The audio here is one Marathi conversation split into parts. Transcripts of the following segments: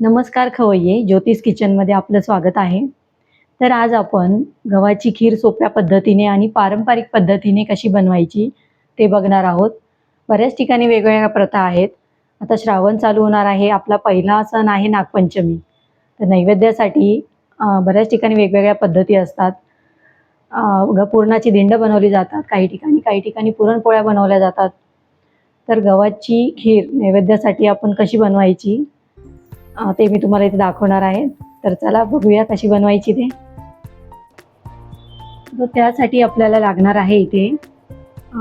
नमस्कार खवय्ये ज्योतिष किचनमध्ये आपलं स्वागत आहे. तर आज आपण गव्हाची खीर सोप्या पद्धतीने आणि पारंपरिक पद्धतीने कशी बनवायची ते बघणार आहोत. बऱ्याच ठिकाणी वेगवेगळ्या प्रथा आहेत. आता श्रावण चालू होणार आहे. आपला पहिला सण आहे नागपंचमी. तर नैवेद्यासाठी बऱ्याच ठिकाणी वेगवेगळ्या पद्धती असतात. अं, पुरणाची दिंड बनवली जातात. काही ठिकाणी काही ठिकाणी पुरणपोळ्या बनवल्या जातात. तर गव्हाची खीर नैवेद्यासाठी आपण कशी बनवायची? ते मी तुम्हाला इथे दाखवणार आहे. तर चला बघूया कशी बनवायची ते. तर त्यासाठी आपल्याला लागणार आहे इथे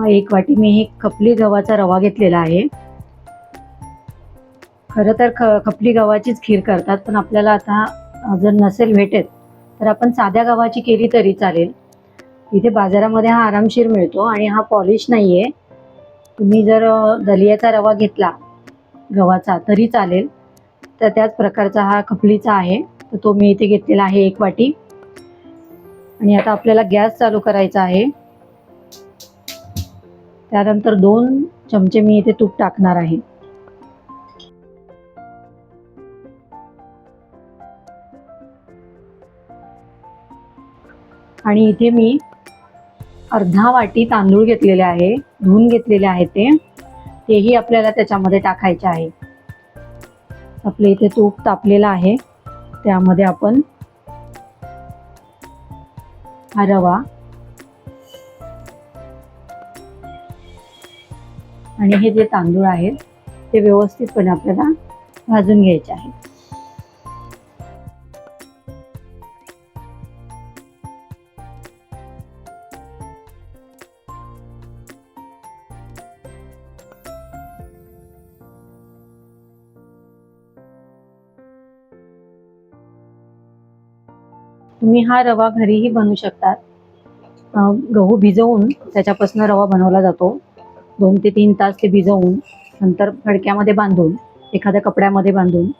एक वाटी. मी हे खपली गव्हाचा रवा घेतलेला आहे. खरं तर ख खपली गव्हाचीच खीर करतात पण आपल्याला आता जर नसेल भेटत तर आपण साध्या गव्हाची केली तरी चालेल. इथे बाजारामध्ये हा आरामशीर मिळतो आणि हा पॉलिश नाही आहे तुम्ही जर दलियाचा रवा घेतला गव्हाचा तरी चालेल. तर त्याच प्रकारचा हा खपलीचा आहे. तर तो मी इथे घेतलेला आहे एक वाटी. आणि आता आपल्याला गॅस चालू करायचा आहे. त्यानंतर दोन चमचे मी इथे तूप टाकणार आहे. आणि इथे मी अर्धा वाटी तांदूळ घेतलेले आहे. धुवून घेतलेले आहे ते. तेही आपल्याला त्याच्यामध्ये टाकायचे आहे. आपले इथे तूप तापलेलं आहे. त्यामध्ये आपण हा रवा आणि हे जे तांदूळ आहेत ते व्यवस्थितपणे आपल्याला भाजून घ्यायचे आहेत. तुम्ही हा रवा घरीही बनवू शकतात. गहू भिजवून त्याच्यापासून रवा बनवला जातो. दोन ते तीन तास ते भिजवून नंतर फडक्यामध्ये बांधून एखाद्या कपड्यामध्ये बांधून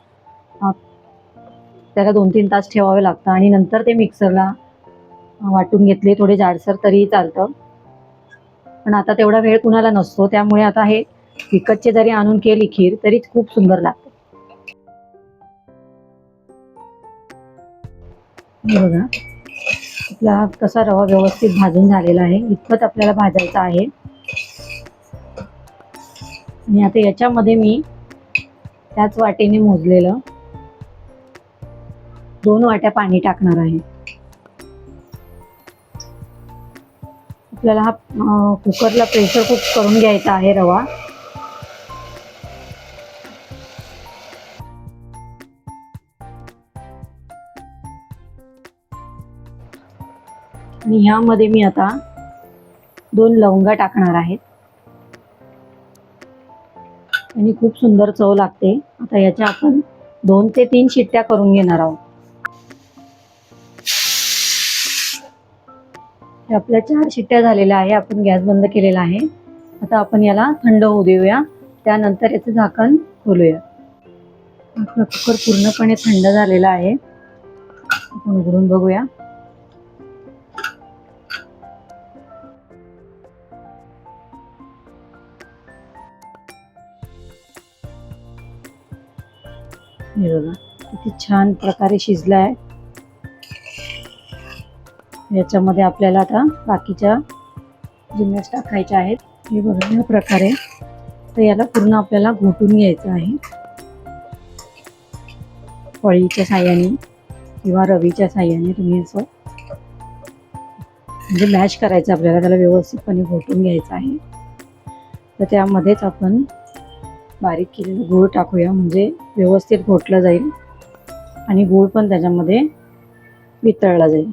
त्याला दोन तीन तास ठेवावे लागतं आणि नंतर ते मिक्सरला वाटून घेतले थोडे जाडसर तरीही चालतं. पण आता तेवढा वेळ कुणाला नसतो त्यामुळे आता हे विकतचे जरी आणून केली खीर तरी खूप सुंदर लागते. बघा. आपला हा कसा रवा व्यवस्थित भाजून झालेला आहे. इतपत आपल्याला भाजायचा आहे. आणि आता याच्यामध्ये मी त्याच वाटेने मोजलेलं दोन वाट्या पाणी टाकणार आहे. आपल्याला हा कुकरला प्रेशर कुक करून घ्यायचा आहे रवा. आणि ह्यामध्ये मी आता दोन लवंगा टाकणार आहेत. आणि खूप सुंदर चव लागते. आता याच्या आपण दोन ते तीन शिट्ट्या करून घेणार आहोत. हे आपल्या चार शिट्ट्या झालेल्या आहे. आपण गॅस बंद केलेला आहे. आता आपण याला थंड होऊ देऊया. त्यानंतर याचं झाकण खोलूया. आपला कुकर पूर्णपणे थंड झालेला आहे. आपण उघडून बघूया. हे बघा किती छान प्रकारे शिजला आहे याच्यामध्ये आपल्याला आता बाकीच्या जिन्नस टाकायच्या आहेत. हे बघा या प्रकारे. तर याला पूर्ण आपल्याला घोटून घ्यायचं आहे. पळीच्या साह्याने किंवा रवीच्या साह्याने तुम्ही असं म्हणजे मॅश करायचं आपल्याला त्याला व्यवस्थितपणे घोटून घ्यायचं आहे. तर त्यामध्येच आपण बारीक केलेलं गूळ टाकूया म्हणजे व्यवस्थित घोटलं जाईल. आणि गूळ पण त्याच्यामध्ये वितळला जाईल.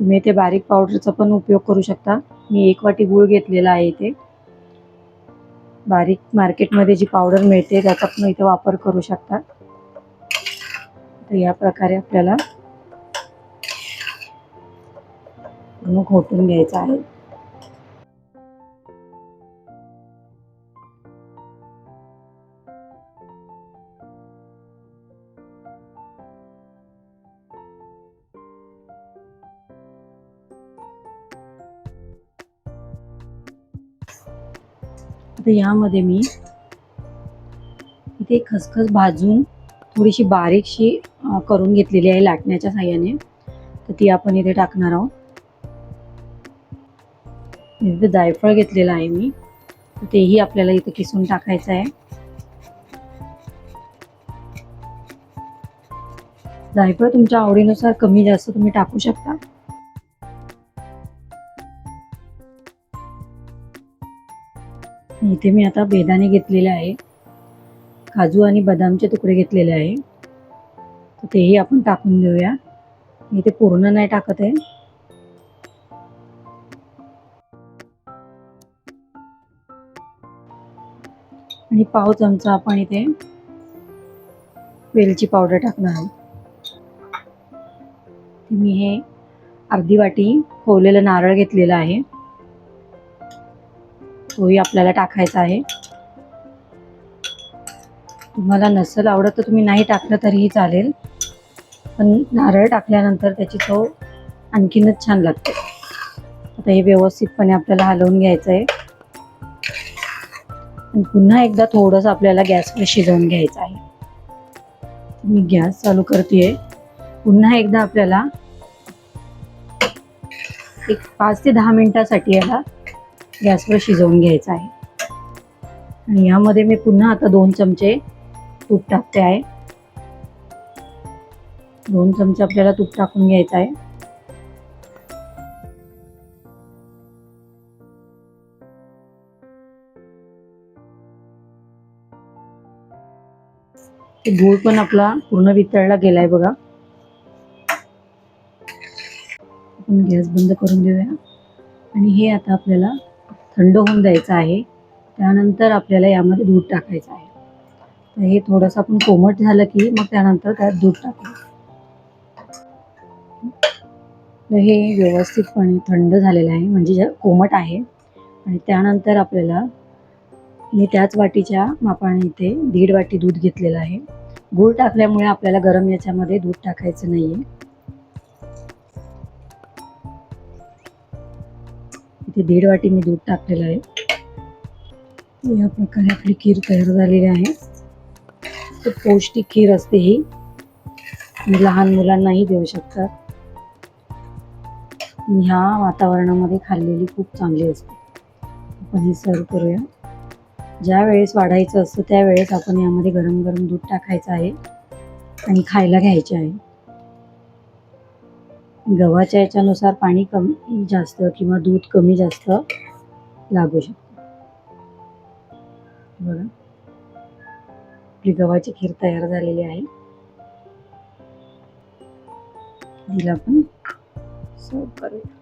तुम्ही इथे बारीक पावडरचा पण उपयोग करू शकता. मी एक वाटी गूळ घेतलेला आहे इथे. बारीक मार्केटमध्ये जी पावडर मिळते त्याचा पण इथे वापर करू शकता. तर या प्रकारे आपल्याला घोटून घ्यायचं आहे. तर यामध्ये मी इथे खसखस भाजून थोडीशी बारीकशी करून घेतलेली आहे लाटण्याच्या साह्याने. तर ती आपण इथे टाकणार आहोत. इथे जायफळ घेतलेलं आहे मी. तर तेही आपल्याला इथे किसून टाकायचं आहे. जायफळ तुमच्या आवडीनुसार कमी जास्त तुम्ही टाकू शकता. इथे मी आता बेदाणे घेतलेले आहे. काजू आणि बदामचे तुकडे घेतलेले आहे. तर तेही आपण टाकून देऊया. मी ते पूर्ण नाही टाकत आहे. आणि पाव चमचा आपण इथे वेलची पावडर टाकणार आहोत मी हे अर्धी वाटी खोवलेलं नारळ घेतलेलं आहे. तोही आपल्याला टाकायचा आहे. तुम्हाला नसेल आवडत तर तुम्ही नाही टाकलं तरीही चालेल. पण नारळ टाकल्यानंतर त्याची चव आणखीनच छान लागते. आता हे व्यवस्थितपणे आपल्याला हलवून घ्यायचं आहे आणि पुन्हा एकदा थोडंसं आपल्याला गॅसवर शिजवून घ्यायचं आहे. मी गॅस चालू करते पुन्हा एकदा आपल्याला एक पाच ते दहा मिनिटासाठी याला गॅसवर शिजवून घ्यायचं आहे. आणि यामध्ये मी पुन्हा आता दोन चमचे तूप टाकते आहे. दोन चमचे आपल्याला तूप टाकून घ्यायचं आहे. ते गूळ पण आपला पूर्ण वितळला गेलाय बघा. आपण गॅस बंद करून देऊया आणि हे आता आपल्याला थंड होऊन द्यायचं आहे. त्यानंतर आपल्याला यामध्ये दूध टाकायचं आहे. तर हे थोडंसं आपण कोमट झालं की मग त्यानंतर त्यात दूध टाकू तर हे व्यवस्थितपणे थंड झालेलं आहे म्हणजे कोमट आहे. आणि त्यानंतर आपल्याला मी त्याच वाटीच्या मापाने इथे दीड वाटी दूध घेतलेलं आहे. गूळ टाकल्यामुळे आपल्याला गरम याच्यामध्ये दूध टाकायचं नाही आहे इथे दीड वाटी मी दूध टाकलेलं आहे. या प्रकारे आपली खीर तयार झालेली आहे. खूप पौष्टिक खीर असते ही. लहान मुलांनाही देऊ शकतात ह्या वातावरणामध्ये खाल्लेली खूप चांगली असते. आपण हे सर्व करूया. ज्या वेळेस वाढायचं असतं त्यावेळेस आपण यामध्ये गरम गरम दूध टाकायचं आहे आणि खायला घ्यायचे आहे. गव्हाच्या याच्यानुसार पाणी कमी जास्त किंवा दूध कमी जास्त लागू शकतं. बघा. आपली गव्हाची खीर तयार झालेली आहे. तिला पण सर्व करूया